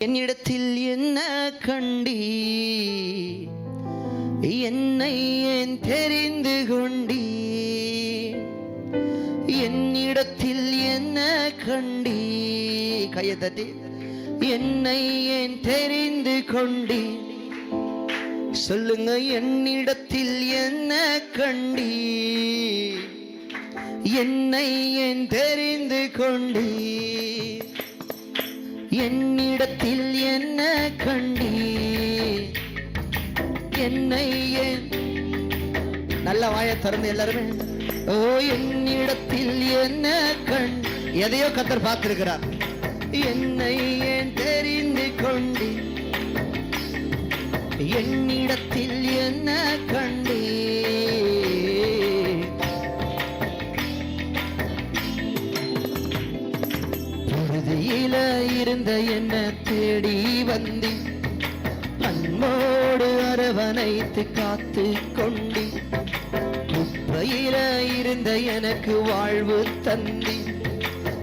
என்னிடத்தில் என்ன கண்டி என்னை ஏன் தெரிந்து கொண்டி என்னிடத்தில் என்ன கண்டி கையை தட்டி. என்னை ஏன் தெரிந்து கொண்டி சொல்லுங்க என்னிடத்தில் என்ன கண்டி என்னை ஏன் தெரிந்து கொண்டி என் என்ன கண்டி என்னை ஏன் நல்ல வாயை திறந்து எல்லாருமே. ஓ என்னிடத்தில் என்ன கண்? எதையோ கத்தர் பார்த்திருக்கிறார். என்னை ஏன் தெரிந்து கொண்டி என்னிடத்தில் பொழுதியில இருந்த என்ன தேடி வந்தி. அன்போடு அரவணைத்து காத்து கொண்டி. முப்பையில இருந்த எனக்கு வாழ்வு தந்தி.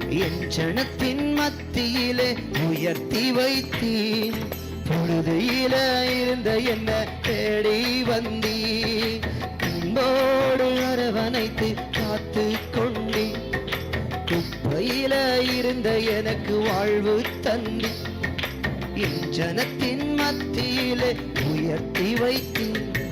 என் சனத்தின் மத்தியிலே உயர்த்தி வைத்தீன் பொழுதியில இருந்த என்ன தேடி வந்தி. அன்போடு அரவணைத்து காத்து கொண்டீ குப்பையில இருந்த எனக்கு வாழ்வு தந்தி என் ஜனத்தின் மத்தியிலே உயர்த்தி வைத்தேன்.